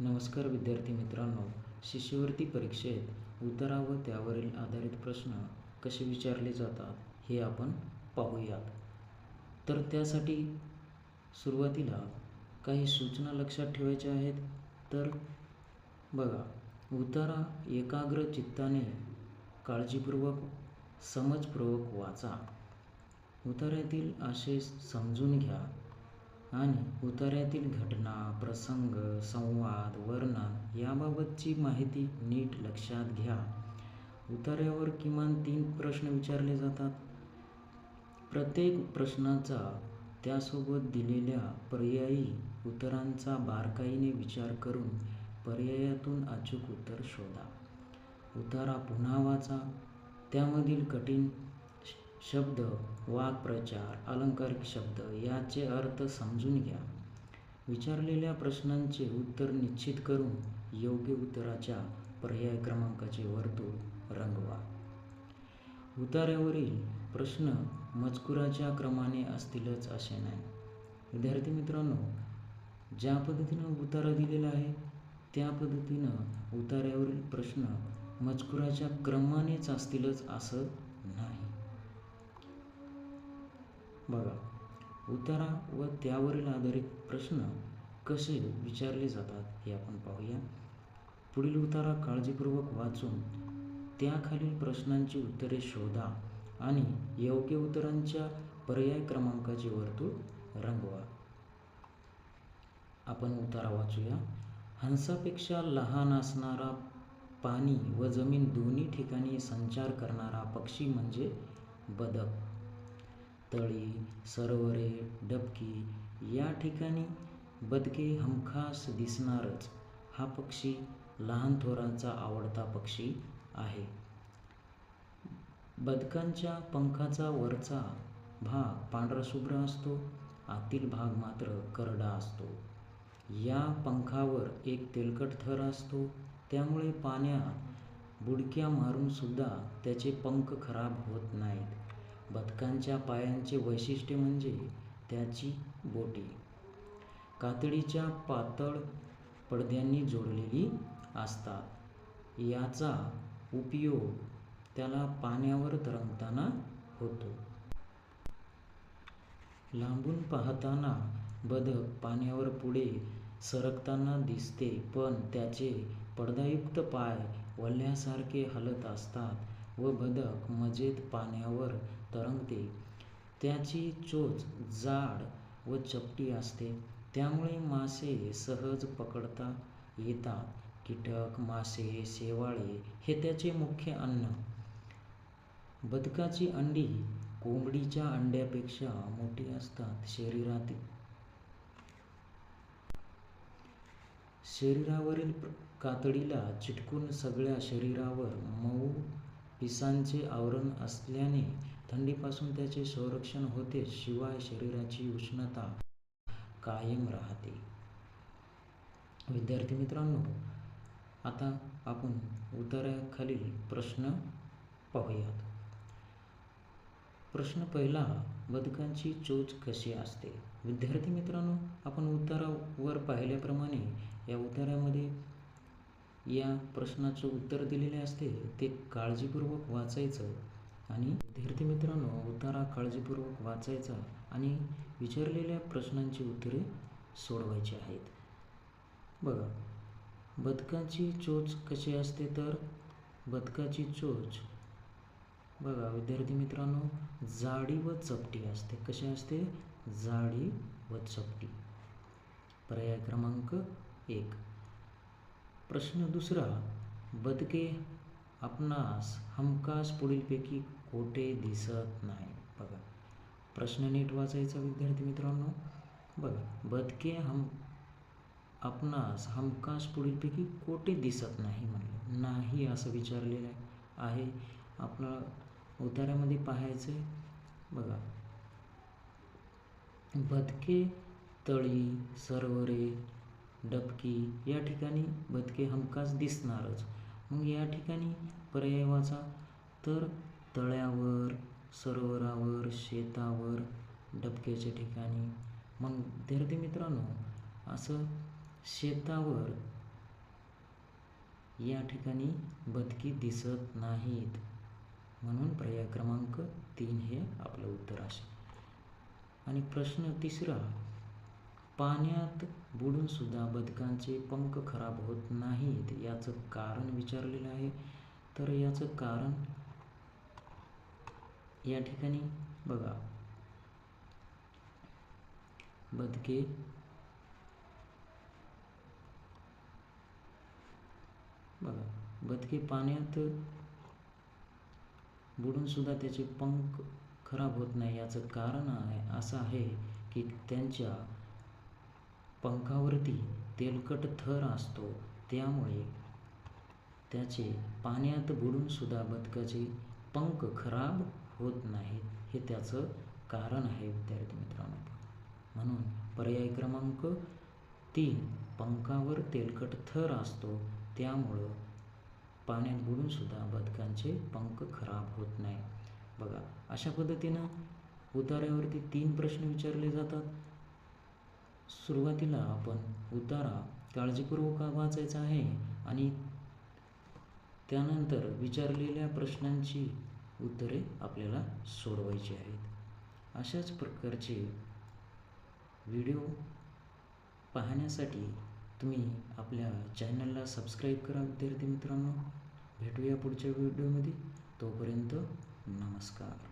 नमस्कार विद्यार्थी मित्रांनो शिष्यवृत्ती परीक्षेत उतारा व त्यावरील आधारित प्रश्न कसे विचारले जातात हे आपण पाहूयात. तर त्यासाठी सुरुवातीला काही सूचना लक्षात ठेवायच्या आहेत. तर बघा उतारा एकाग्र चित्ताने काळजीपूर्वक समजपूर्वक वाचा. उतार्यातील आशय समजून घ्या. आणि उतार्यातील घटना प्रसंग संवाद वर्णन याबाबतची माहिती नीट लक्षात घ्या. उतार्यावर किमान तीन प्रश्न विचारले जातात. प्रत्येक प्रश्नाचा त्यासोबत दिलेल्या पर्यायी उत्तरांचा बारकाईने विचार करून पर्यायातून अचूक उत्तर शोधा. उतारा पुन्हा वाचा. त्यामधील कठीण शब्द वाक्प्रचार अलंकारिक शब्द याचे अर्थ समजून घ्या. विचारलेल्या प्रश्नांचे उत्तर निश्चित करून योग्य उत्तराच्या पर्याय क्रमांकाचे वर्तुळ रंगवा. उतार्यावरील प्रश्न मजकुराच्या क्रमाने असतीलच असे नाही. विद्यार्थी मित्रांनो ज्या पद्धतीनं उतारा दिलेला आहे त्या पद्धतीनं उतार्यावरील प्रश्न मजकुराच्या क्रमानेच असतीलच असं नाही. बघा. उतारा व त्यावरील आधारित प्रश्न कसे विचारले जातात हे आपण पाहूया. पुढील उतारा काळजीपूर्वक वाचून त्याखालील प्रश्नांची उत्तरे शोधा आणि योग्य उत्तरांच्या पर्याय क्रमांकाचे वर्तुळ रंगवा. आपण उतारा वाचूया. हंसापेक्षा लहान असणारा पाणी व जमीन दोन्ही ठिकाणी संचार करणारा पक्षी म्हणजे बदक. तळी सरोवरे डबकी या ठिकाणी बदके हमखास दिसणारच. हा पक्षी लहान थोरांचा आवडता पक्षी आहे. बदकांच्या पंखाचा वरचा भाग पांढराशुभ्र असतो आतील भाग मात्र करडा असतो. या पंखावर एक तेलकट थर असतो त्यामुळे पाण्यात बुडक्या मारूनसुद्धा त्याचे पंख खराब होत नाहीत. बदकांच्या पायांचे वैशिष्ट्य म्हणजे त्याची बोटे. कातडीच्या पातळ पडद्यांनी जोडलेली असतात याचा उपयोग त्याला पाण्यावर तरंगताना होतो. लांबून पाहताना बदक पाण्यावर पुढे सरकताना दिसते पण त्याचे पडदायुक्त पाय वल्ल्यासारखे हलत असतात. व बदक मजेत पाण्यावर तरंगते. त्याची चोच जाड व चपटी असते. त्यामुळे मासे सहज पकडता येतात. कीटक मासे शेवाळे हे त्याचे मुख्य अन्न. बदकाची अंडी कोंबडीच्या अंड्यापेक्षा मोठी असतात शरीरात. शरीरावरील कातडीला चिटकून सगळ्या शरीरावर मऊ पिसांचे आवरण असल्याने थंडीपासून त्याचे संरक्षण होते शिवाय शरीराची उष्णता कायम राहते. विद्यार्थी मित्रांनो आता आपण उतार्याखालील प्रश्न पाहूयात. प्रश्न पहिला बदकांची चोच कशी असते? विद्यार्थी मित्रांनो आपण उतारावर पाहिल्याप्रमाणे या उतार्यामध्ये या प्रश्नाचं उत्तर दिलेले असते ते काळजीपूर्वक वाचायचं आणि विद्यार्थी मित्रांनो उतारा काळजीपूर्वक वाचायचा आणि विचारलेल्या प्रश्नांची उत्तरे सोडवायची आहेत. बघा बदकाची चोच कशी असते तर? बदकाची चोच. बघा विद्यार्थी मित्रांनो जाडी व चपटी असते. कशी असते? जाडी व चपटी. पर्याय क्रमांक एक. प्रश्न दुसरा बदके आपणास हमखास पुढीलपैकी कोठे दिसत नाही. बघा प्रश्न नीट वाचायचा विद्यार्थी मित्रांनो. बघा बदके हम आपणास हमखास पुढीलपैकी कोठे दिसत नाही म्हणलं. नाही असं विचारलेलं आहे. आपलं उतारामध्ये पाहायचं आहे बघा बदके तळी सरोवरे डबकी या ठिकाणी बदके हमखास दिसणारच. मग या ठिकाणी पर्याय वाचा. तर तळ्यावर सरोवरावर शेतावर डबक्याच्या ठिकाणी. मग विद्यार्थी मित्रांनो असं शेतावर या ठिकाणी बदकी दिसत नाहीत. म्हणून पर्याय क्रमांक तीन हे आपलं उत्तर असेल. आणि प्रश्न तिसरा पाण्यात बुडून सुद्धा बदकांचे पंख खराब होत नाहीत याचं कारण विचारलेलं आहे. तर याचं कारण या ठिकाणी बघा. बदके बघा. बदके पाण्यात बुडून सुद्धा त्याचे पंख खराब होत नाही याचं कारण आहे असं आहे की त्यांच्या पंखावरती तेलकट थर असतो त्यामुळे त्याचे पाण्यात बुडून सुद्धा बदकाचे पंख खराब होत नाहीत हे त्याचं कारण आहे विद्यार्थी मित्रांनो. म्हणून पर्याय क्रमांक तीन पंखावर तेलकट थर असतो त्यामुळं पाण्यात बुडून सुद्धा बदकांचे पंख खराब होत नाही बघा अशा पद्धतीनं उतार्यावरती तीन प्रश्न विचारले जातात. सुरुवातीला आपण उतारा काळजीपूर्वक वाचायचा आहे आणि त्यानंतर विचारलेल्या प्रश्नांची उत्तरे आपल्याला सोडवायची आहेत. अशाच प्रकारचे व्हिडिओ पाहण्यासाठी तुम्ही आपल्या चॅनलला सबस्क्राईब करा विद्यार्थी मित्रांनो. भेटूया पुढच्या व्हिडिओमध्ये. तोपर्यंत नमस्कार.